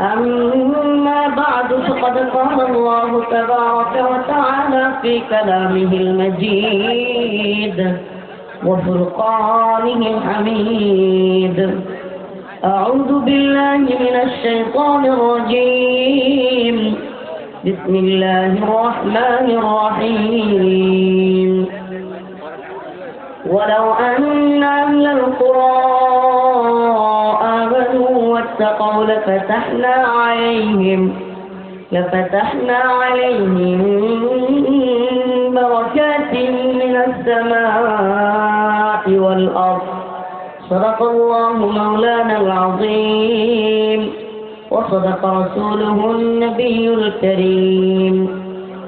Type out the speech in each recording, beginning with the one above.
أما بعد فقد قال الله تبارك وتعالى في كلامه المجيد وفرقانه الحميد. أعوذ بالله من الشيطان الرجيم. بسم الله الرحمن الرحيم. ولو أن أهل القرى آمنوا واتقوا لفتحنا عليهم لفتحنا عليهم بركات من السماء والأرض. صدق الله مولانا العظيم. وصدق رسوله النبي الكريم.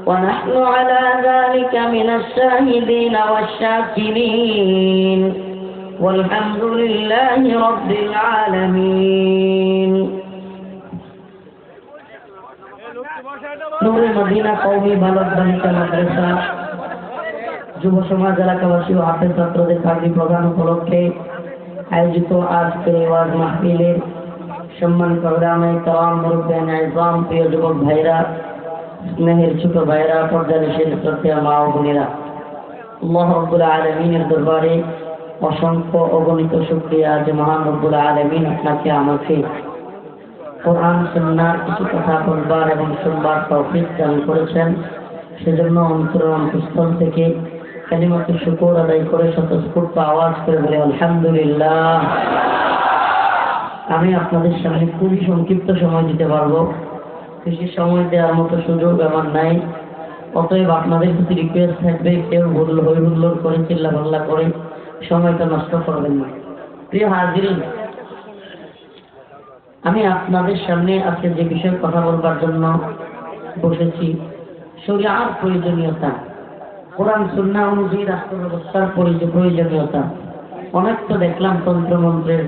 ونحن على ذلك من الشاهدين والشاكرين. والحمد لله رب العالمين নূরে Medina কৌমি বালক বালিকা মাদ্রাসা যুব সমাজ এলাকাবাসী ও হাফেজ ছাত্রদের কাজী প্রধান উপলক্ষে আয়োজিত আজকের এই ওয়াজ মাহফিলের সম্মান প্রোগ্রামে তাম মুরব্বান আইজাম প্রিয় যুবক ভাইরা স্নেহের ছোট ভাইরা পর্যায়ে নিষেধ করতে মা ও বোনেরা আল্লাহ রব্বুল আলমিনের দরবারে অসংখ্য অগণিত শুক্রিয়া যে মহান রব্বুল আলমিন আপনাকে আমাকে কোরআন সুন্নার কিছু কথা বলবার এবং শুনবার তৌফিক দান করেছেন। সেজন্য অন্তর অন্তঃস্থল থেকে কালিমাতে শুকর আদায় করে স্বতঃস্ফূর্ত আওয়াজ করে বলে, আলহামদুলিল্লাহ। আমি আপনাদের সামনে খুবই সংক্ষিপ্ত সময় দিতে পারব। বেশি সময় দেওয়ার মতো সুযোগ আমার নাই। অতএব আপনাদের প্রতি রিকোয়েস্ট থাকবে, কেউ হুল্লোড় করে চিল্লা পাল্লা করে সময়টা নষ্ট করবেন না। প্রিয় হাজির আমি আপনাদের সামনে আজকে যে বিষয়ে কথা বলবার জন্য বসেছি, শরিয়ার প্রয়োজনীয়তা, কোরআন সুন্না অনুযায়ী রাষ্ট্র ব্যবস্থার প্রয়োজনীয়তা। অনেক তো দেখলাম তন্ত্রমন্ত্রের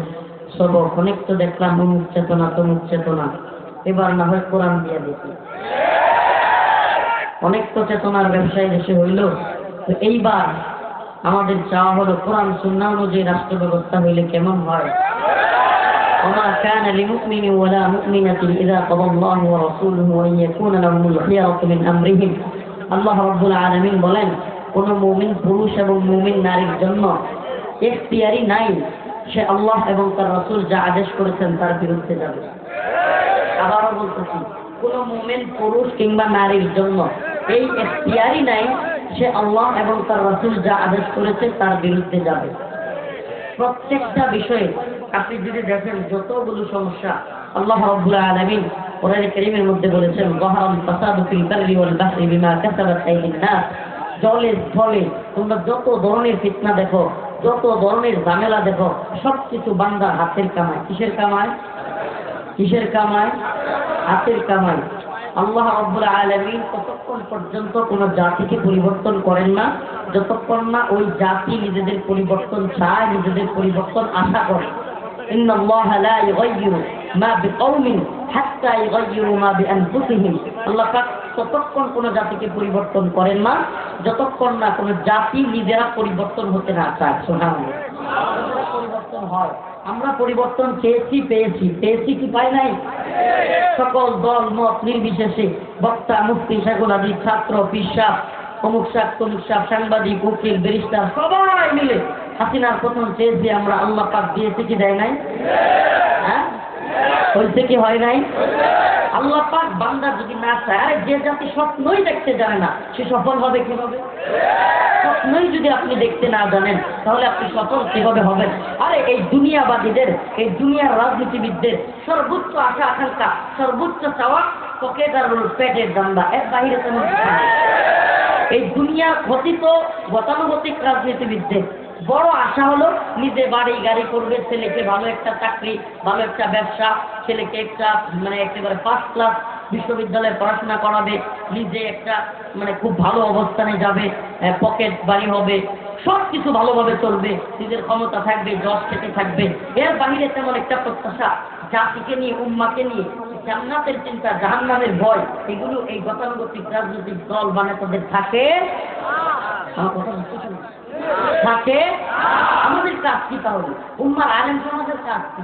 সবক, অনেক তো দেখলাম অমুক চেতনা, তমুক চেতনা। এবার না হয় কোরআন দিয়ে দেখি। অনেক তো চেতনার ব্যবসায় দেশে হইল, তো এইবার আমাদের চাওয়া হলো কোরআন সুন্না অনুযায়ী রাষ্ট্র ব্যবস্থা হইলে কেমন হয় وما كان لمؤمن ولا مؤمنة إذا قضى الله ورسوله أن يكون لهم الخيرة من أمرهم আল্লাহ রব্বুল আলমিন বলেন কোন মুমিন পুরুষ এবং মুমিন নারীর জন্য এখতিয়ারি নাই সে আল্লাহ এবং তার রসুল যা আদেশ করেছেন তার বিরুদ্ধে যাবে আবারও বলতেছি কোন মুমিন পুরুষ কিংবা নারীর জন্য এই এখতিয়ারি নাই সে আল্লাহ এবং তার রসুল যা আদেশ করেছে তার বিরুদ্ধে যাবে। প্রত্যেকটা বিষয়ে আপনি যদি দেখেন যতগুলো সমস্যা আল্লাহ রাব্বুল আলামিন কোরআন কারীমের মধ্যে বলেছেন যাহারাল ফাসাদু ফিল বাররি বিমা কাসাবাত জলে তোমরা যত ধরনের ফিতনা দেখো, যত ধরনের ঝামেলা দেখো, সবকিছু বান্দার হাতের কামায়। কিসের কামায়? কিসের কামায়? হাতের কামায়। আল্লাহ রব্বুল আলমিন ততক্ষণ পর্যন্ত কোন জাতিকে পরিবর্তন করেন না যতক্ষণ না ওই জাতি নিজেদের পরিবর্তন চায় নিজেদের পরিবর্তন আশা করে إن الله لا يغير ما بقوم حتى يغيروا ما بأنفسهم আল্লাহ পাক ততক্ষণ কোন জাতিকে পরিবর্তন করেন না যতক্ষণ না কোন জাতি নিজেরা পরিবর্তন হতে না চায় সুবহানাল্লাহ পরিবর্তন হয় আমরা পরিবর্তন চেয়েছি পেয়েছি। পেয়েছি কি পাই নাই? সকল দল, মত নির্বিশেষে বক্তা মুক্তি সাগুলাদি ছাত্র বিশ্বাস অমুক সাপ তমুক সাপ সাংবাদিক, উকিল, ব্যারিস্টার, সবাই মিলে হাসিনার প্রথম চেয়েছি আমরা। আল্লাহ পাক দিয়েছি কি দেয় নাই? হ্যাঁ? হয়েছে কি হয় নাই? আল্লাহ পাক বান্দা যদি না চায়, আরে যে জাতি স্বপ্নই দেখতে জানে না, সে সফল হবে কীভাবে? স্বপ্নই যদি আপনি দেখতে না জানেন, তাহলে আপনি সফল কীভাবে হবেন? আরে এই দুনিয়াবাদীদের, এই দুনিয়ার রাজনীতিবিদদের, সর্বোচ্চ আশা আকাঙ্ক্ষা, সর্বোচ্চ চাওয়া আর পেটের দান্দা, এর বাহিরে নেই। এই দুনিয়ার ক্ষতিত গতানুগতিক রাজনীতিবিদদের বড় আশা হলো নিজে বাড়ি গাড়ি করবে ছেলেকে ভালো একটা চাকরি ভালো একটা ব্যবসা ছেলেকে একটা মানে একেবারে ফার্স্ট ক্লাস বিশ্ববিদ্যালয়ে পড়াশোনা করাবে নিজে একটা মানে খুব ভালো অবস্থানে যাবে পকেট বাড়ি হবে সব কিছু ভালোভাবে চলবে নিজের ক্ষমতা থাকবে যশ খেতে থাকবে। এর বাহিরে তেমন একটা প্রত্যাশা জাতিকে নিয়ে উম্মাকে নিয়ে জান্নাতের চিন্তা জাহান্নামের ভয় এগুলো এই গতানুগতিক রাজনৈতিক দল মানে তাদের থাকে। আমার কথা বুঝতেছেন? থাকে আমাদের কাজ কি তাহলে? উম্মার আলেম সমাজের কাজ কি?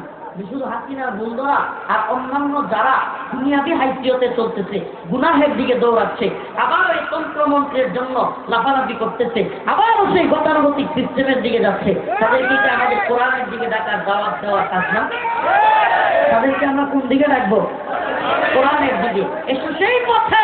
শুধু হাসিনার বন্ধুরা আর অন্যান্য যারা দুনিয়াবি হাইসিয়তে চলতেছে, গুনাহের দিকে দৌড়াচ্ছে, আবার এই তন্ত্রমন্ত্রের জন্য লাফালাফি করতেছে আবারও সেই গতানুগতিক সিস্টেমের দিকে যাচ্ছে। তাদেরকে কি আমাদের কোরআনের দিকে ডাকার দাওয়াত দেওয়ার কাজ না? তাদেরকে আমরা কোন দিকে রাখব? কোরআনের দিকে। এসো সেই পথে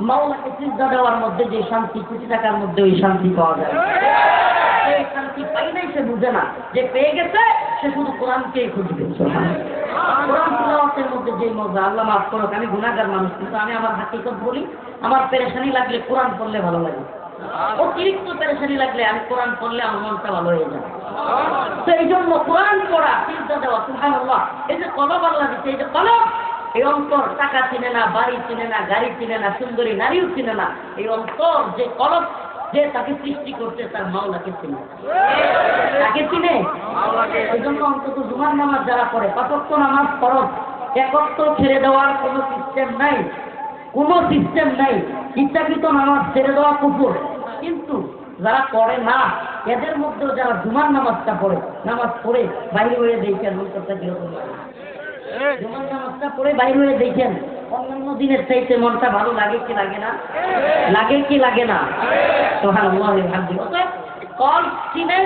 মাওলাকে সিজদা দেওয়ার মধ্যে যে শান্তি, কোটি টাকার মধ্যে ওই শান্তি পাওয়া যায়। এই শান্তি পাই নাই, সে বুঝে না। যে পেয়ে গেছে, সে শুধু কোরআনকেই খুঁজবে। বলি, আমার পেরেশানি লাগলে কোরআন পড়লে ভালো লাগে। অতিরিক্ত পেরেশানি লাগলে আমি কোরআন পড়লে ভালো হয়ে যায়। জন্য কোরআন পড়া চিন্তা দেওয়া, সুবহানাল্লাহ। এই যে কলম আল্লাহ দিচ্ছে এই যে কলম এই অন্তর টাকা চিনে না বাড়ি চিনে না গাড়ি চিনে না সুন্দরী নারীও চিনে না এই অন্তর যে কলম যে তাকে সৃষ্টি করছে তার মাওলাকে চিনে। তাকে চিনে? এই জন্য অন্তত জুমার নামাজ যারা পড়ে পাঁচক্ত নামাজ ফরজ একত্র ছেড়ে দেওয়ার কোনো সিস্টেম নাই কোনো সিস্টেম নাই। ইচ্ছাকৃত নামাজ ছেড়ে দেওয়া কুকুর কিন্তু যারা পড়ে না এদের মধ্যেও যারা জুমার নামাজটা পড়ে নামাজ পড়ে বাইরে হয়ে দেখেন অন্তরটা কীরকম লাগে জুমার নামাজটা পড়ে বাইরে হয়ে দেখেন অন্যান্য দিনের চাইতে মনটা ভালো লাগে কি লাগে না? লাগে কি লাগে না? সোহান কল চিনে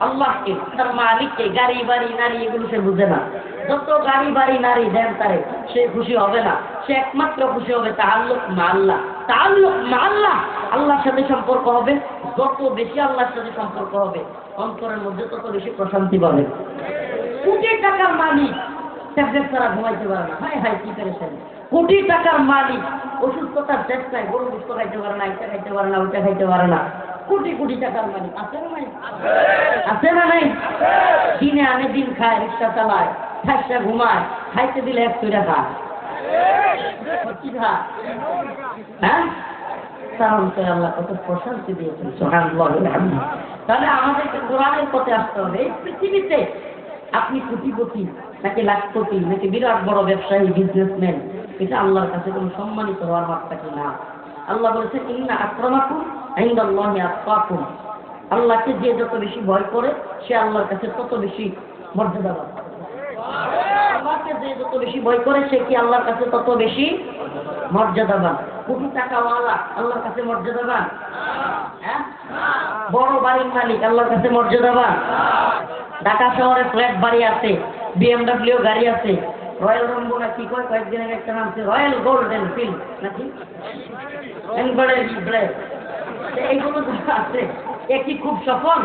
আল্লাহকে তার মালিককে গাড়ি বাড়ি নারী এগুলো সে বুঝে না। যত গাড়ি বাড়ি নারী দেন তারে সে খুশি হবে না। সে একমাত্র খুশি হবে তাল্লুক মা আল্লাহ। তাল্লুক মা আল্লাহ আল্লাহর সাথে সম্পর্ক হবে। যত বেশি আল্লাহর সাথে সম্পর্ক হবে অন্তরের মধ্যে তত বেশি প্রশান্তি পাবে। কোটি টাকার মালিক ট্যাবলেট ছাড়া ঘুমাইতে পারে না। হাই হাই কি পেরেছেন কোটি টাকার মালিক অসুস্থতার শেষ নাই গরু গুস্ত খাইতে পারে না, এটা খাইতে পারে না, ওইটা খাইতে পারে না। কোটি কোটি টাকার মালিক, আছে না নাই? আছে না নাই? দিনে আনে দিন খায়, রিক্সা চালায়, ঠাসা ঘুমায়, খাইতে দিলে এক তুই খায়। হ্যাঁ? তার আল্লাহ কত প্রশান্তি দিয়েছেন। তাহলে আমাদেরকে কোরআনের পথে আসতে হবে। এই পৃথিবীতে আপনি কোটিপতি নাকি লাখপতি নাকি বিরাট বড় ব্যবসায়ী বিজনেসম্যান এটা আল্লাহর কাছে কোনো সম্মানিত হওয়ার মাত্রা কি না? আল্লাহ বলেছেন ইন্না আক্রমাকুম ইনদাল্লাহি আতকাকুম আল্লাহকে যে যত বেশি ভয় করে, সে আল্লাহর কাছে তত বেশি মর্যাদা পাবে আল্লাহকে যে যত বেশি ভয় করে, সে কি আল্লাহর কাছে তত বেশি মর্যাদাবান কোটি টাকাওয়ালা আল্লাহর কাছে মর্যাদাবান হ্যাঁ? বড় বাড়ির মালিক আল্লাহর কাছে মর্যাদাবান ঢাকা শহরে ফ্ল্যাট বাড়ি আছে। বিএমডাব্লিউ গাড়ি আছে। রয়্যাল রম্বো না কি কয়? কয়েকদিন আগে একটা নাম ছিল রয়্যাল গোল্ডেন ফিল্ড নাকি? এইগুলো আছে, এ খুব সফল?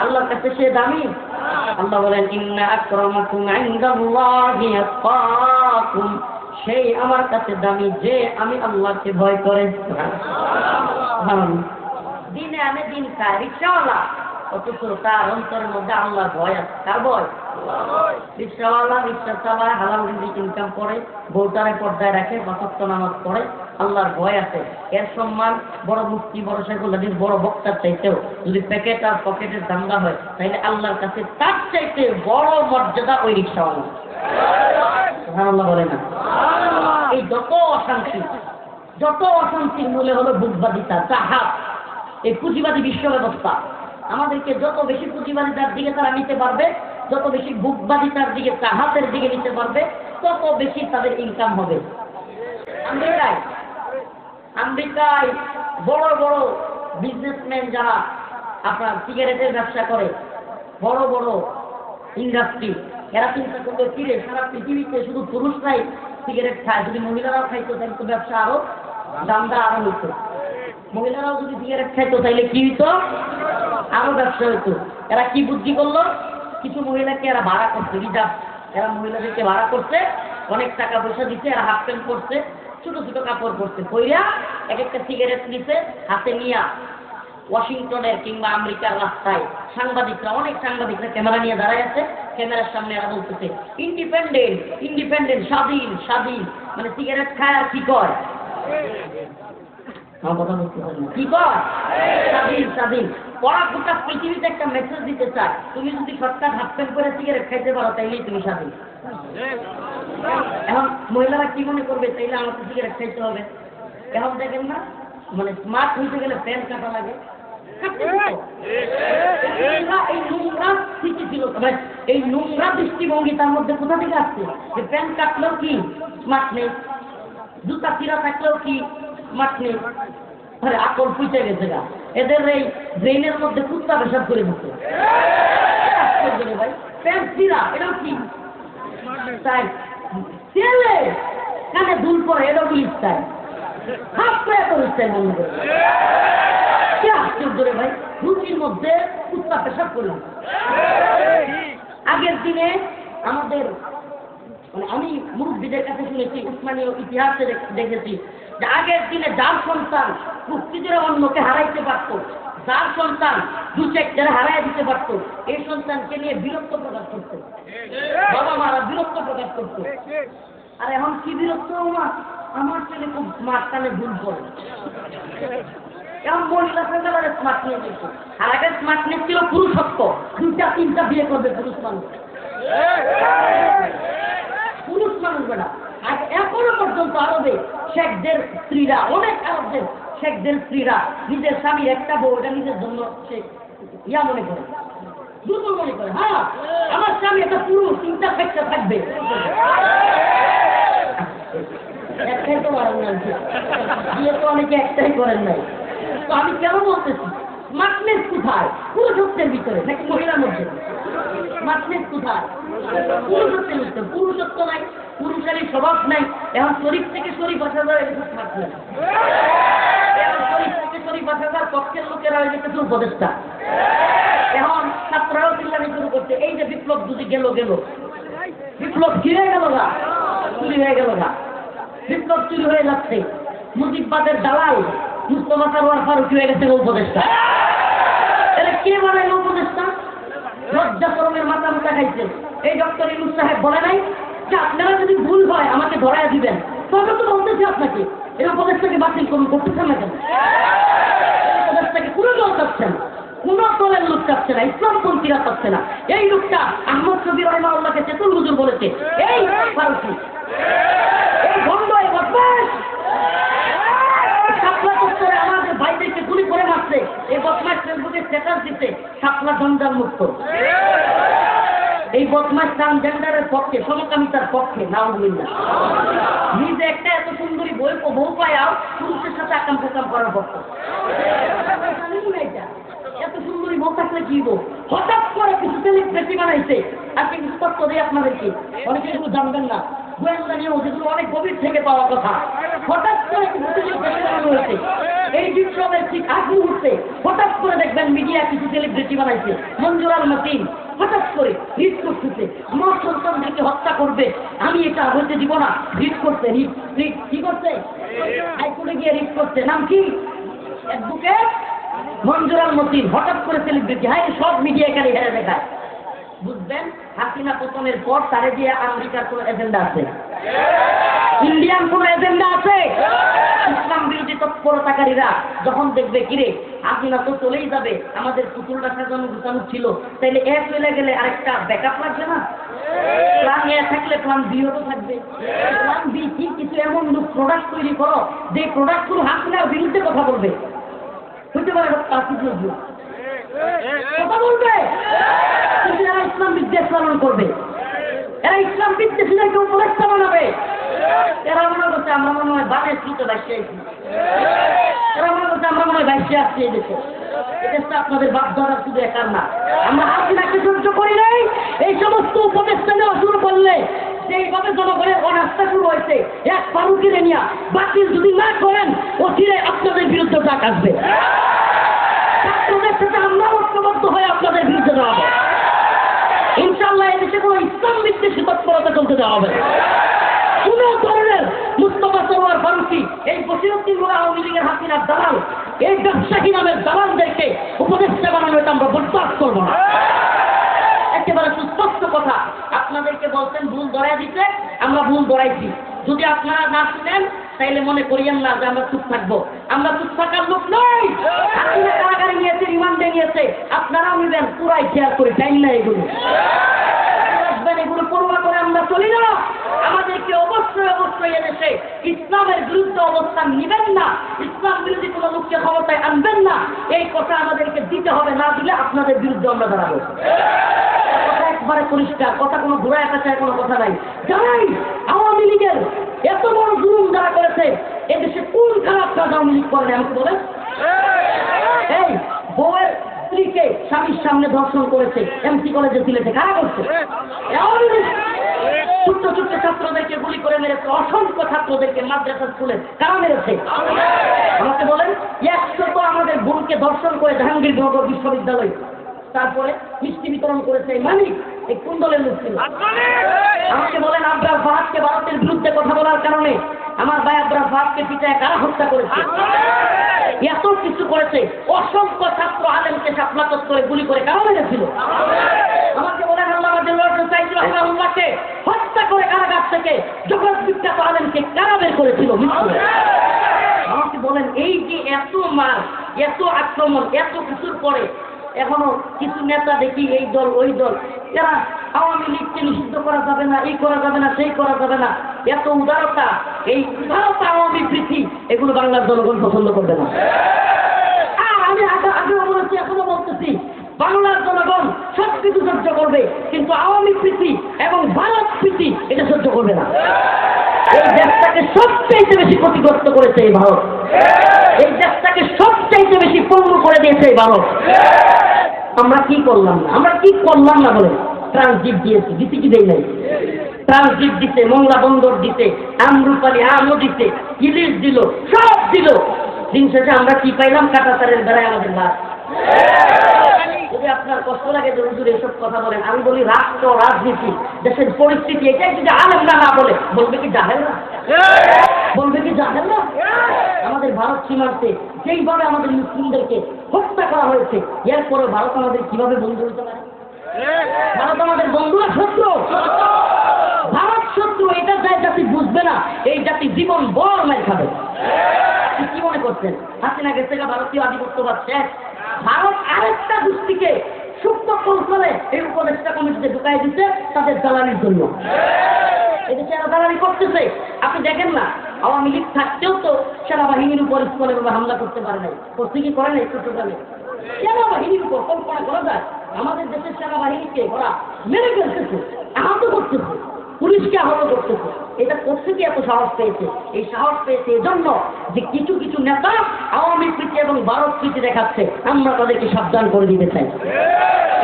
আল্লাহর কাছে সে দামি? আল্লাহ বলেন, ইন্না আক্রমাকুম ইনদাল্লাহি আতকাকুম। সেই আমার কাছে দামি যে আমি আল্লাহকে ভয় করে। দিনে আমি দিন খাই, রিক্সাওয়ালা। অথচ তার অন্তরের মধ্যে আল্লাহ ভয় আছে। কার ভয়? রিক্সাওয়ালা রিক্সা চালায় হালাল রিজিক ইনকাম করে বউটারে পর্দায় রাখে বাসত্ব নামাজ পড়ে আল্লাহর ভয় আছে। এর সম্মান বড় মুক্তি বড় শেখুল হাদিস বড় বক্তার চাইতেও যদি প্যাকেট আর পকেটের দাঙ্গা হয় তাহলে আল্লাহর কাছে তার চাইতে বড় মর্যাদা ওই রিক্সাওয়ালা সুবহানাল্লাহ বলে না? এই যত অশান্তি যত অশান্তির মূলে হলো বুকবাদিতা চাহাত এই পুঁজিবাদী বিশ্ব ব্যবস্থা। আমাদেরকে যত বেশি পুঁজিবাদিতার দিকে তারা নিতে পারবে যত বেশি বুকবাদিতার দিকে চাহাতের দিকে নিতে পারবে তত বেশি তাদের ইনকাম হবে। আমেরিকায় আমেরিকায় বড় বড় বিজনেসম্যান যারা আপনার সিগারেটের ব্যবসা করে, বড় বড় ইন্ডাস্ট্রি এরা চিন্তা করবে ফিরে সারা পৃথিবীতে শুধু পুরুষরাই সিগারেট খায়, যদি মহিলারাও খাইতো, তাহলে তো ব্যবসা আরও দামটা আরও হইতো। মহিলারাও যদি সিগারেট খাইতো, তাহলে কি হইতো? আরও ব্যবসা হতো এরা কি বুদ্ধি করল? কিছু মহিলাকে এরা ভাড়া করছে রিজার্ভ এরা মহিলাদেরকে ভাড়া করছে, অনেক টাকা পয়সা দিচ্ছে এরা হাফ প্যান্ট করছে ছোট ছোট কাপড় পরছে। কইরা এক একটা সিগারেট নিছে, হাতে নিয়া ওয়াশিংটনের কিংবা আমেরিকার রাস্তায় সাংবাদিকরা, অনেক সাংবাদিকরা ক্যামেরা নিয়ে দাঁড়ায় আছে, ক্যামেরার সামনে এরা বলতেছে ইন্ডিপেন্ডেন্ট ইন্ডিপেন্ডেন্ট স্বাধীন স্বাধীন। মানে সিগারেট খায় আর কি কয়? কথা কি পড়া গোটা পৃথিবীতে একটা মেসেজ দিতে তুমি যদি করে খাইতে পারো, তাইলেই তুমি স্বাধীন এখন মহিলারা মনে করবে? তাইলে আমাকে খাইতে হবে। এখন দেখেন না মানে স্মার্ট হইতে গেলে প্যান্ট কাটা লাগে। এই নোংরা স্থিতি ছিল মানে এই নোংরা দৃষ্টিভঙ্গি তার মধ্যে কোথা থেকে আসছে? যে প্যান্ট কাটলেও কি স্মার্ট নেই? জুতা চিরা থাকলেও কি আরে আকল পুঁচে গেছে গা। এদের এই ব্রেনের মধ্যে কুত্তা পেশাব করে দিচ্ছে কি? ভাই। মধ্যে পেশাব করলাম। আগের দিনে আমাদের মানে আমি মুরব্বীদের কাছে শুনেছি, উসমানীয় ইতিহাসে দেখেছি আগের দিনে যার সন্তান কুস্তিদের অন্যকে হারাইতে পারতো, যার সন্তান দু চারটারে হারাই দিতে পারতো, এই সন্তানকে নিয়ে বিরক্ত প্রকাশ করতো। বাবা মারা বিরক্ত প্রকাশ করতো। আর এখন কি বিরক্ত আমার? আমার ছেলে খুব স্মার্ট কানে ভুল করে। এখন মহিলা স্মার্ট নিয়ে গেছে আর আগে স্মার্টনেস ছিল পুরুষত্ব দুইটা, তিনটা বিয়ে করবে পুরুষ মানুষ। পুরুষ মানুষ বেটা। আর এখনও পর্যন্ত আরবে শেখদের স্ত্রীরা, অনেক আরবদের শেখদের স্ত্রীরা নিজের স্বামীর একটা বউ, এটা নিজের জন্য সে ইয়া মনে করে, দুর্বল মনে করে। হ্যাঁ আমার স্বামী একটা পুরুষ, তিনটা ফেকটা থাকবে। একটাই তো মারেন না তো অনেকে একটাই করেন নাই। তো আমি কেন বলতেছি স্মার্টনেস কোথায়? পুরুষত্বের ভিতরে, নাকি মহিলার মধ্যে? স্মার্টনেস কোথায়? পুরুষত্বের ভিতরে, পুরুষত্ব নাই। পুরুষেরই স্বভাব নাই। এখন শরীর থেকে শরীর আসা যায়, এটা স্মার্টনেস এখন শরীর থেকে উপদেষ্টা এখন করছে, এই যে বিপ্লব বিপ্লব ঘিরে গেল না চুরি হয়ে গেল না বিপ্লব চুরি হয়ে যাচ্ছে। গেছে কে বানাইল উপদেষ্টা? লজ্জা করমের মাথা মুখা খাইছে। এই ডক্টর ইনুস সাহেব বলে নাই যে আপনারা যদি ভুল হয়, আমাকে ধরায় দিবেন। তবে তো বলতেছি আপনাকে এই উপদেশটাকে বাতিল করুন করতেছেন না কেন? উপদেশটাকে কোনো দল চাচ্ছে না, কোন দলের লোক চাচ্ছে না, ইসলামপন্থীরা চাচ্ছে না। এই লোকটা আহমদ কবির রহমাউল্লাহকে চেতন হুজুর বলেছে। এই ফারুকি এই বন্ধ, এই বদমাস গুলি করে মারছে। এই বদমাস ফেসবুকে স্ট্যাটাস দিতে শাপলা জঞ্জাল মুক্ত এই বদমাস ট্রান্সজেন্ডারের পক্ষে, সমকামিতার পক্ষে নাউজুবিল্লাহ নিজে একটা এত সুন্দরী বই বউ পায়াও পুরুষের সাথে আকাম প্রকাম করার পক্ষে। এত সুন্দরী বউ থাকলে কি বউ? হঠাৎ করে কিছু সেলিব্রিটি বানাইছে আজকে কিছু তথ্য দিই আপনাদেরকে। অনেকে এগুলো জানবেন না। গোয়েন্দা যেগুলো অনেক গভীর থেকে পাওয়া কথা। হঠাৎ করে কিছু বানানো এই বিপ্লবের ঠিক আগ মুহূর্তে হঠাৎ করে দেখবেন মিডিয়া কিছু সেলিব্রিটি বানাইছে। মঞ্জুরাল মতিন হঠাৎ করে হিট করতেছে। আমার সন্তানদেরকে হত্যা করবে। আমি এটা হইতে দিব না। হিট করছে হিট হিট কি করছে? হাইকোর্টে গিয়ে হিট করছে। নাম কি? অ্যাডভোকেট মঞ্জুরাল মতিন। হঠাৎ করে সেলিব্রিটি হ্যাঁ সব মিডিয়া এখানে হেরে দেখায়। বুঝবেন? হাসিনা পতনের পর তারে দিয়ে আমেরিকার কোনো এজেন্ডা আছে? ইন্ডিয়ান কোন এজেন্ডা আছে? ইসলাম বিরোধী তৎপরতাকারীরা যখন দেখবে, কিরে, হাসিনা তো চলেই যাবে, আমাদের পুতুলটা সাজানো গুছানো ছিল, তাইলে এ চলে গেলে আরেকটা ব্যাকআপ লাগবে না? প্ল্যান এ থাকলে প্ল্যান বিও তো থাকবে। প্ল্যান বি কি কিছু এমন প্রোডাক্ট তৈরি করো, যে প্রোডাক্ট প্রোডাক্টগুলো হাসিনার বিরুদ্ধে কথা বলবে। হইতে পারে কথা বলবে? কিন্তু এরা ইসলাম বিদ্বেষ পালন করবে। এরা ইসলাম বিদ্বেষীদেরকে উপদেষ্টা বানাবে? এরা মনে করছে আমরা মনে হয় বানের শীতে আছি। এরা মনে করছে আমরা মনে হয় বাইশে আসছি এই দেশে। আপনাদের বাপ দাদা শুধু একার না। আমরা হাসিনাকে সহ্য করি নাই। এই সমস্ত উপদেষ্টা নেওয়া শুরু করলে যেইভাবে জনগণের অনাস্থা শুরু হয়েছে, এক ফারুকিরে নিয়া বাতিল যদি না করেন, অচিরে আপনাদের বিরুদ্ধে ডাক আসবে। রুলের সাথে আমরা ঐক্যবদ্ধ হয়ে আপনাদের বিরুদ্ধে দাঁড়াবো ইনশাল্লাহ এদেশে কোনো ইসলাম বিদ্বেষী তৎপরতা চলতে দেওয়া হবে কোনো ধরনের মুস্তফা সরোয়ার ফারুকি এই বসিরুদ্দিন মোলা আওয়ামী লীগের হাসিনার দালাল এই ব্যবসায়ী নামের দালালদেরকে উপদেষ্টা বানানো এটা আমরা বরদাস্ত করব না একেবারে সুস্পষ্ট কথা আপনাদেরকে বলছেন ভুল ধরাই দিতে আমরা ভুল ধরাইছি যদি আপনারা না শুনেন তাইলে মনে করিয়েন না যে আমরা চুপ থাকব আমরা চুপ থাকার লোক নই নিয়েছে রিমান্ডে নিয়েছে আপনারাও নিবেন, পুরাই খেয়াল করে টাইম না এগুলো। করে আমরা আমাদেরকে অবশ্যই অবশ্যই এদেশে ইসলামের বিরুদ্ধে অবস্থান নিবেন না। ইসলাম বিরোধী কোনো লোককে ক্ষমতায় আনবেন না। এই কথা আমাদেরকে দিতে হবে, না দিলে আপনাদের বিরুদ্ধে আমরা দাঁড়াবো। কথা একবারে পরিষ্কার, কথা কোনো ঘোড়ায় কাছে কোনো কথা নাই। জানাই আওয়ামী লীগের এত বড় জুলুম যারা করেছে, এদেশে কোন খারাপ কাজ আওয়ামী লীগ করেন আমাকে বলেন? এই, বউয়ের স্ত্রীকে স্বামীর সামনে ধর্ষণ করেছে এমসি কলেজে সিলেটে কারা করছে। ছোট্ট ছোট্ট ছাত্রদেরকে গুলি করে মেরেছে, অসংখ্য ছাত্রদেরকে মাদ্রাসা স্কুলে কারা মেরেছে? আমাকে বলেন, একশো তো আমাদের বোনকে ধর্ষণ করে জাহাঙ্গীরনগর বিশ্ববিদ্যালয়, তারপরে মিষ্টি বিতরণ করেছে মালিক। এই কোন দলের লোক ছিল? আমাকে বলেন আব্রার ফাহাদকে ভারতের বিরুদ্ধে কথা বলার কারণে আমার ভাই আব্রার ফাহাদকে পিতায় কারা হত্যা করেছে? এত কিছু করেছে অসংখ্য ছাত্র আলেমকে সাপলাকত করে গুলি করে কারা মেরেছিল? আমাকে বলেন আল্লাহ সাইদুর রহমানুল্লাহকে হত্যা করে কারাগার থেকে জগৎ বিখ্যাত আলেমকে কারা বের করেছিল? আমাকে বলেন এই যে এত মার এত আক্রমণ এত কিছুর পরে এখনও কিছু নেতা দেখি এই দল, ওই দল। এরা আওয়ামী লীগকে নিষিদ্ধ করা যাবে না এই করা যাবে না, সেই করা যাবে না। এত উদারতা, এই উদারতা আওয়ামী প্রীতি এগুলো বাংলার জনগণ পছন্দ করবে না। আমি আগে আগেও বলেছি, এখনও বলতেছি, বাংলার জনগণ সব কিছু সহ্য করবে, কিন্তু আওয়ামী প্রীতি এবং ভারত প্রীতি এটা সহ্য করবে না। এই দেশটাকে সবচাইতে বেশি ক্ষতিগ্রস্ত করেছে এই ভারত। এই দেশটাকে সবচাইতে বেশি পঙ্গু করে দিয়েছে এই ভারত। আমরা কি করলাম না? আমরা কি করলাম না বলে? ট্রানজিট দিয়েছি, দিতে কি দেই নাই? ট্রানজিট দিতে, মংলা বন্দর দিতে, আমরুপালি আমও দিতে, ইলিশ দিল, সব দিল। দিন শেষে আমরা কি পাইলাম? কাটাতারের বেড়ায় আমাদের লাশ। যদি আপনার কষ্ট লাগে যে হুজুর এসব কথা বলেন, আমি বলি রাষ্ট্র, রাজনীতি, দেশের পরিস্থিতি এটাই যদি না না বলে, বলবে কি জানেন না? বলবে কি জানেন না। আমাদের ভারত সীমান্তে যেইভাবে আমাদের মুসলিমদেরকে হত্যা করা হয়েছে এরপরে ভারত আমাদের কীভাবে বন্ধু হতে পারে? ভারত আমাদের বন্ধু না শত্রু! ভারত শত্রু এটা যায় জাতি বুঝবে না এই জাতি জীবন বড় মাই খাবে। কি মনে করছেন? হাসিনা গেছে ভারতীয় আধিপত্যবাদ শেষ। ভারত আরেকটা গোষ্ঠীকে সুপ্ত কৌশলে এই উপদেষ্টা কমিটিতে ঢুকাই দিচ্ছে তাদের জ্বালানির জন্য। এদেশে এরা দালালি করতেছে। আপনি দেখেন না আওয়ামী লীগ থাকতেও তো সেনাবাহিনীর উপর স্থলে হামলা করতে পারে নাই। করতে কি করে নাই চট্টগ্রামে সেনাবাহিনীর উপর কল্পনা করা যায়, আমাদের দেশের সেনাবাহিনীকে ওরা মেরে ফেলতেছে, আহত করতেছে, পুলিশকে আহত করতেছে। এটা করতে কি এত সাহস পেয়েছে? এই সাহস পেয়েছে এজন্য যে কিছু কিছু নেতা আওয়ামী প্রীতি এবং ভারত প্রীতি দেখাচ্ছে, আমরা তাদেরকে সাবধান করে দিতে চাই।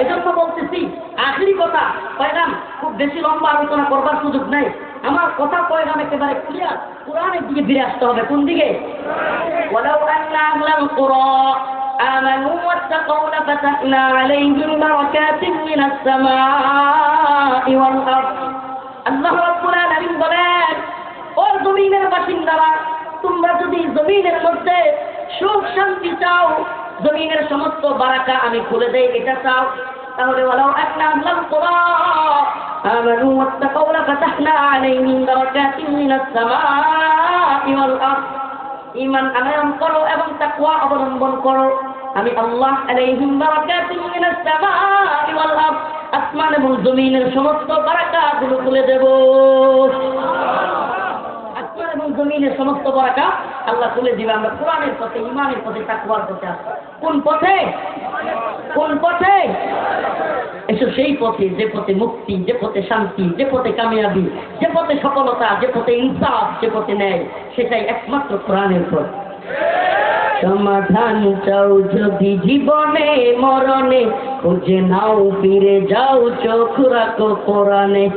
এজন্য বলতেছি, আখেরি কথা পয়গাম খুব বেশি লম্বা আলোচনা করবার সুযোগ নাই। আমার কথা পয়গাম একেবারে ক্লিয়ার কোরআনের দিকে ফিরে আসতে হবে কোন দিকে ولو أن أهل القرى آمنوا واتقوا لفتحنا عليهم بركات من السماء والأرض আল্লাহ রাব্বুল আলামিন বলেন ও জমিনের বাসিন্দারা তোমরা যদি জমিনের মধ্যে সুখ শান্তি চাও জমিনের সমস্ত বারাকা আমি খুলে দেই এটা চাও তাহলে ওয়ালাউ আন্না আহলাল কুরা আমানু واتقوا لفتحنا عليهم বারাকাতিন من السماء والأرض. ইমান আনয়ন করো এবং তাকওয়া অবলম্বন করো আমি আল্লাহ আলাইহিম বারাকাতিন মিনাস সামাই ওয়াল আরদ আসমান এবং জমিনের সমস্ত বারাকাগুলো তুলে দেব এবং জমিনের সমস্ত বারাকা আল্লাহ তুলে দিবে। আমরা কোরআনের পথে ইমানের পথে তাকওয়ার পথে কোন পথে? কোন পথে? এসো সেই পথে, যে পথে মুক্তি, যে পথে শান্তি, যে পথে কামিয়াবি, যে পথে সফলতা, যে পথে ইনসাফ, যে পথে নেয় সেটাই একমাত্র কোরআনের পথ। সমাধান চাও যদি জীবনে, মরণে, খুঁজে নাও, ফিরে যাও, চোখ রাখো কোরআনে।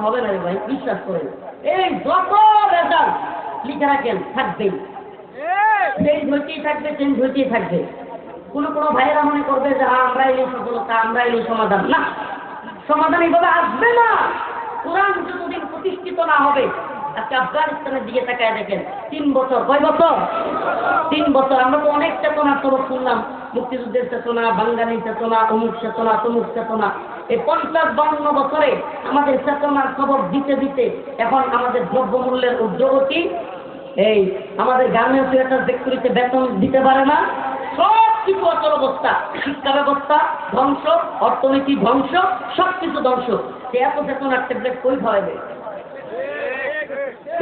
হবে না ভাই বিশ্বাস করেন। এই যত রেজাল্ট লিখে রাখেন থাকবেই থাকবে থাকবে। কোনো কোনো ভাইয়েরা মনে করবে যে হ্যাঁ, আমরা এলে সফলতা আমরা এলে সমাধান। না সমাধান এইভাবে আসবে না। কোরআন যতদিন প্রতিষ্ঠিত না হবে আজকে আফগানিস্তানের দিকে তাকায় দেখেন তিন বছর কয় বছর? তিন বছর। আমরা তো অনেক চেতনার সবক শুনলাম মুক্তিযুদ্ধের চেতনা বাঙ্গালির চেতনা অমুক চেতনা তমুক চেতনা। এই পঞ্চাশ বান্ন বছরে আমাদের চেতনার খবর দিতে দিতে এখন আমাদের দ্রব্যমূল্যের উদ্যোগতি এই আমাদের গার্মেন্টস ওয়ার্কার ফ্যাক্টরিতে বেতন দিতে পারে না। সব কিছু অচল অবস্থা। শিক্ষা ব্যবস্থা ধ্বংস, অর্থনীতি ধ্বংস, সব কিছু ধ্বংস। এত চেতনার ট্যাবলেট কই খাওয়াবে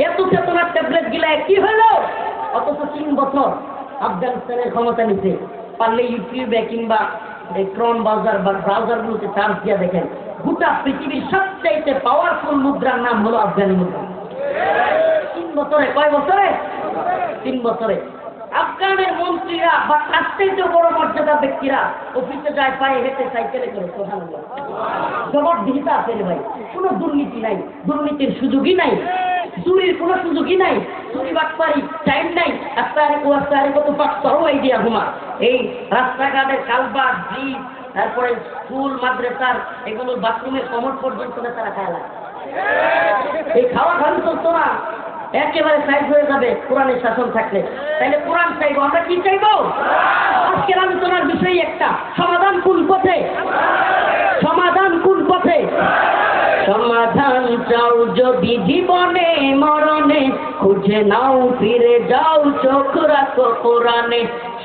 এত চেতনার ট্যাবলেট গিলা কি হলো? অথচ তিন বছর আফগানিস্তানের ক্ষমতা নিতে পারলে ইউটিউবে কিংবা ক্রম ব্রাউজার বা ব্রাউজারগুলোতে চার্জ দিয়ে দেখেন, গোটা পৃথিবীর সবচাইতে পাওয়ারফুল মুদ্রার নাম হলো আফগানি মুদ্রা। তিন বছরে, কয় বছরে? তিন বছরে। আফগানের মন্ত্রীরা বা তার চাইতে বড় মর্যাদা ব্যক্তিরা অফিসে যায়, পায়ে হেঁটে সাইকেলে করে সোহান জবাবদিহিতা আছে ভাই। কোনো দুর্নীতি নাই, দুর্নীতির সুযোগই নাই। চুরির কোনো সুযোগই নাই চুরি বাটপারি টাইম নাই। আস্তারে ও আস্তারে কত পাঠ সরো দিয়া ঘুমা এই রাস্তাঘাটের কালবার, ব্রিজ, তারপরে স্কুল মাদ্রাসার, এগুলো বাথরুমের কমর পর্যন্ত তারা খায় এই খাওয়া খাওয়ান চলতো না একেবারে সাইড হয়ে যাবে কোরআনের শাসন থাকলে। তাহলে কোরআন চাইব, আমরা কি চাইব? আজকের আলোচনার বিষয় একটা, সমাধান কোন পথে? সমাধান কোন পথে? সমাধান চাও যদি জীবনে, মরণে, খুঁজে নাও, ফিরে যাও, চোখ রাখো কোরআনে।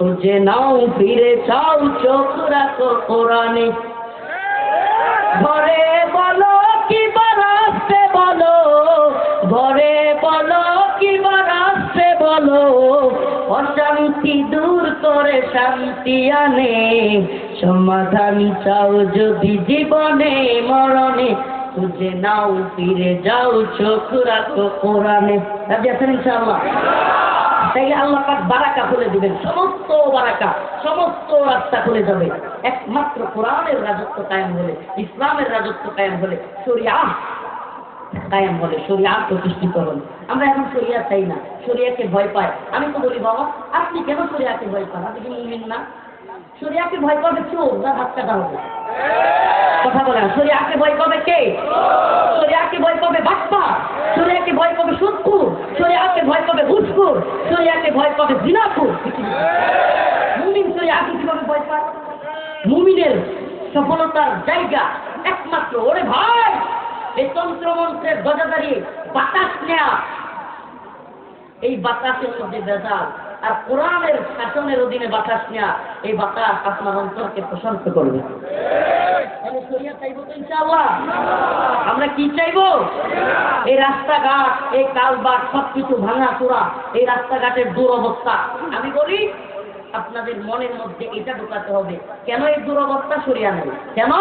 খুঁজে নাও, ফিরে চাও, চোখ রাখো কোরআনে। ঘরে বলো কি বারাস্তে বলো ঘরে বলো কি বারাস্তে বলো, অশান্তি দূর করে শান্তি আনে। সমাধান চাও যদি জীবনে, মরণে। খুঁজে নাও, ফিরে যাও, চোখ রাখো কোরআনে। আছেন ইনশাআল্লাহ? তাইলে আল্লাহ পাক বারাকা খুলে দিবেন, সমস্ত বারাকা, সমস্ত রাস্তা খুলে যাবে। একমাত্র কোরআনের রাজত্ব কায়েম হলে, ইসলামের রাজত্ব কায়েম হলে, শরিয়া কায়েম বলে শরিয়া প্রতিষ্ঠিত আমরা এখন শরিয়া চাই না, শরিয়াকে ভয় পাই আমি তো বলি, বাবা, আপনি কেন শরিয়াকে ভয় পান? আপনি কি না? শরিয়াকে ভয় করবে চোর হাত কাটা হবে। কথা বলেন শরিয়াকে ভয় করবে কে? শরিয়াকে ভয় করবে বাপ্পা শরিয়াকে ভয় করবে সুৎকুর শরিয়াকে ভয় করবে ঘুষকুর শরিয়াকে ভয় করবে জিনাকুর মুমিন শরিয়াকে কীভাবে ভয় পায়? মুমিনের সফলতার জায়গা একমাত্র। ওরে ভাই! এই তন্ত্রমন্ত্রের গজা দাঁড়িয়ে বাতাস নেয়া। এই বাতাসের মধ্যে বেজাল আর কোরআনের শাসনের অধীনে বাতাস নেয়া এই বাতাস আপনার অন্তরকে প্রশান্ত করবে। শরিয়া আমরা কি চাইব? এই রাস্তাঘাট, এই কালবাট, সবকিছু ভাঙা চোরা এই রাস্তাঘাটের দুরবস্থা। আমি বলি, আপনাদের মনের মধ্যে এটা ঢোকাতে হবে। কেন এই দুরবস্থা সরিয়া নেই? কেন?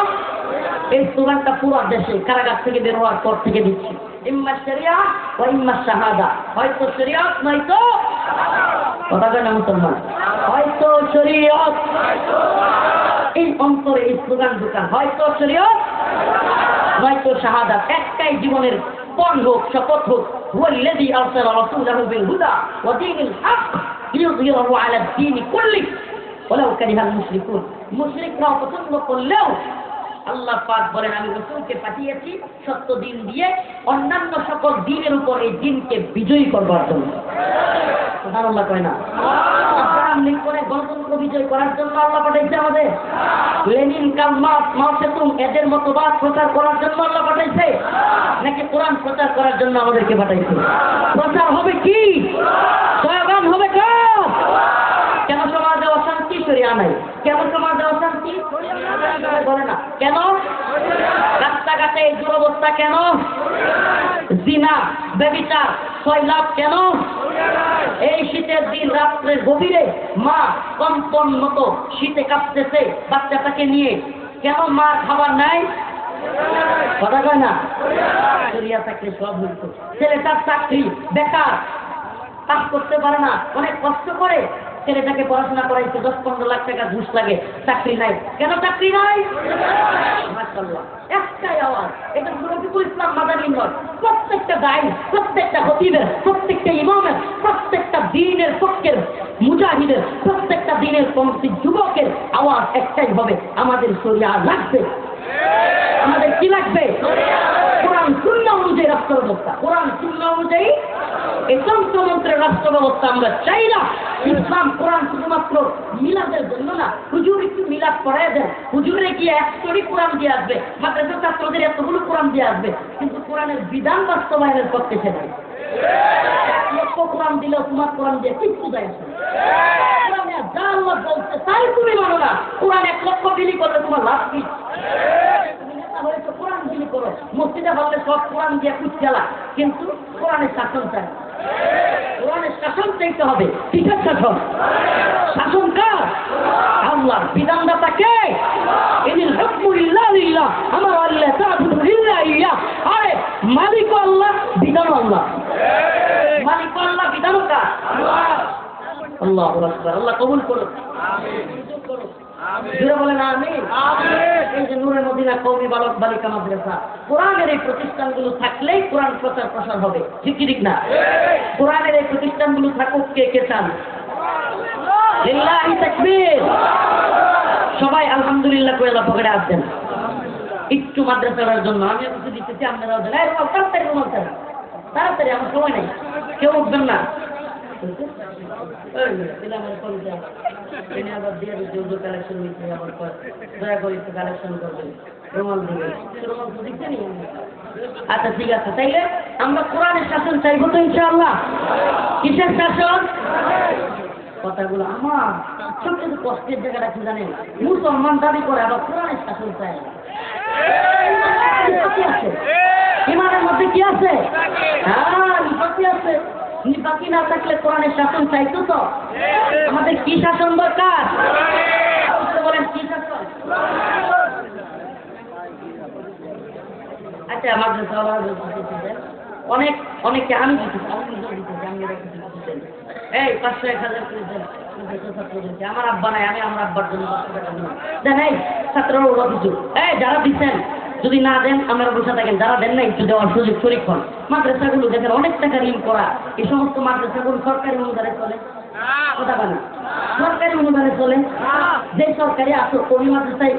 এই স্লোগানটা পুরো দেশে কারাগার থেকে বের হওয়ার পর থেকে দিচ্ছি। ইম্মা শরিয়া ও ইম্মা শাহাদা। হয়তো শরিয়ত, নয়তো কথা কয় না মুসলমান হয়তো শরিয়ত এই অন্তরে এই স্লোগান ঢোকান হয়তো শরিয়ত নয়তো শাহাদা একটাই জীবনের পণ হোক শপথ হোক هو الذي أرسل رسوله بالهدى ودين الحق ليظهره على الدين كله ولو كره المشركون মুশরিকরা পছন্দ করলেও আল্লাহ পাক বলেন আমি রসুলকে পাঠিয়েছি সত্য দিন দিয়ে অন্যান্য সকল দিনের উপর এই দিনকে বিজয়ী করবার জন্য আল্লাহ কয় না। করার জন্য আমাদের। প্রচার করার জন্য পাঠাইছে। নাকি প্রচার করার জন্য আমাদেরকে প্রচার হবে কি? হবে কেন সমাজে অশান্তি? সরিয়া নাই। কেন সমাজে অশান্তি? না। কেন? রাস্তাঘাটে এই দুরবস্থা কেন? জিনা বেবিচার সৈলাভ কেন? এই শীতের দিন রাত্রে গভীরে মা কম্পন মতো শীতে কাঁপতেছে বাচ্চাটাকে নিয়ে। কেন মা খাবার নাই? কথা কয় না? শরিয়া থাকলে সব ছেলেটার চাকরি বেকার। কাজ করতে পারে না, অনেক কষ্ট করে। ছেলেটাকে পড়াশোনা করাইছে দশ পনেরো লাখ টাকা ঘুষ লাগে, চাকরি নাই। কেন চাকরি নাই। একটাই আওয়াজ, এটা নয়। প্রত্যেকটা প্রত্যেকটা প্রত্যেকটা ইমামের, প্রত্যেকটা দিনের প্রত্যেকটা দিনের যুবকের আওয়াজ একটাই হবে, আমাদের শরিয়া লাগবে। আমাদের কি লাগবে? কোরআন শূন্য অনুযায়ী রাষ্ট্র ব্যবস্থা কোরআন শূন্য অনুযায়ী এই তন্ত্রমন্ত্রের রাষ্ট্র ব্যবস্থা আমরা চাই না। ইসলাম, কোরআন শুধুমাত্র মিলাদের জন্য না। হুজুর একটু মিলাদ পড়ায় দেন। হুজুরে গিয়ে একশোটি কোরআন দিয়ে আসবে। মাদ্রাসা ছাত্রদের এতগুলো কোরআন দিয়ে আসবে। কিন্তু কোরআনের বিধান বাস্তবায়নের পক্ষে সে নাই। এক লক্ষ কোরআন দিলেও তোমার কোরআন দিয়ে কিচ্ছু না। কোরআনে যা আল্লাহ বলছে, তাই তুমি মানো না। কোরআন এক লক্ষ বিলি করলে তোমার লাভ কি? কোরআন বিলি করো। মসজিদে বললে সব কোরআন দিয়ে কুচ্চালা কিন্তু কোরআনের শাসন চাই। কোরআনের শাসন চাইতে হবে। কিসের শাসন? শাসন কার? আল্লাহ বিধানদাতা কে? ইনিল হুকমু ইল্লা লিল্লাহ আমার আল্লাহ তাআবুদু ইল্লা ইয়া আরে মালিক আল্লাহ, বিধান আল্লাহ। আল্লাহ বিধান আল্লাহ কবুল কৌমি বালক বালিকা মাদ্রাসা এই প্রতিষ্ঠানগুলো থাকলেই কোরআন প্রচার হবে। না? এই প্রতিষ্ঠানগুলো থাকুক কে কে চান? সবাই আলহামদুলিল্লাহ করে আল্লাহ পকেটে আসছেন একটু মাদ্রাসার জন্য আমি দিতেছি রুমাল, তাড়াতাড়ি। আমার সময় নেই। কেউ উঠবেন না। আচ্ছা ঠিক আছে। তাইলে আমরা কোরআনের শাসন চাইব তো ইনশাআল্লাহ। কিসের শাসন? কথাগুলো আমার। সবচেয়ে কষ্টের জায়গাটা কি জানেন? মুসলমান দাবি করে আবার কোরআনের শাসন চায়। না। ইমানের মধ্যে কি আছে? হ্যাঁ নিপাতি আছে। নিপাতি না থাকলে কোরআনের শাসন চাইতো তো? আমাদের কি শাসন দরকার? বলেন, কি শাসন? আচ্ছা আমাদের অনেক অনেকে আমি দিতেছি আমি দিতেছি এই, পাঁচশো, এক হাজার করে আমার আব্বা নাই, আমি আমার আব্বার জন্য দেন এই ছাত্ররা ওরা কিছু এই, যারা দিচ্ছেন যদি না দেন, আপনারা বসে থাকেন। যারা দেন না একটু দেওয়ার সুযোগ শরীর মাদ্রাসাগুলো দেখেন, অনেক টাকা ঋণ করা। এই সমস্ত মাদ্রাসাগুলো সরকারি অনুদানে চলে। সরকারি অনুদানে চলে। যে সরকারি আসো কবি মাদ্রাসায়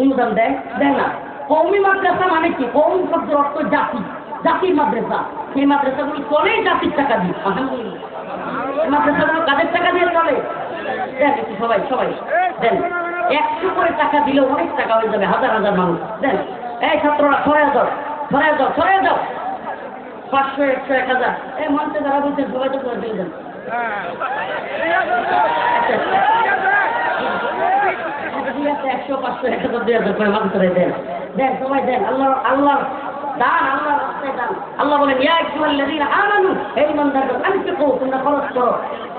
অনুদান দেয় দেয় না। কৌমি মাদ্রাসা মানে কি? কৌম শব্দের অর্থ জাতি। জাতির মাদ্রাসা। সেই মাদ্রাসাগুলো চলেই জাতির টাকা দিয়ে। মাদ্রাসাগুলো কাদের টাকা দিয়ে চলে? দেন একটু সবাই সবাই দেন। একশো করে টাকা দিলেও অনেক টাকা হয়ে যাবে হাজার হাজার মানুষ। দেন। এই ছাত্ররা সরে যাও সরে যাও সরে যাও। পাঁচশো একশো এক হাজার। এই মঞ্চে যারা বলছেন সবাই তো করে দিয়ে দেন। আচ্ছা, আছে একশো পাঁচশো এক হাজার দুই হাজার করে মাত্র দেন। দেন সবাই দেন। আল্লাহ আল্লাহ দান আল্লাহ রাস্তায় দান। আল্লাহ বলেন ইয়া আইয়ুহাল্লাযীনা আমানু এই ইমানদারগণ আনফিকু তোমরা খরচ করো।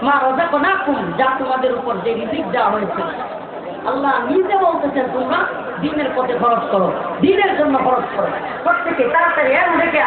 মা রাযাকনাকুম, যা তোমাদের উপর যে রিজিক দেওয়া হয়েছে। আল্লাহ নিজে বলতেছেন, তোমরা দিনের পথে খরচ করো, দিনের জন্য খরচ করো। প্রত্যেকে তাড়াতাড়ি এর দেখে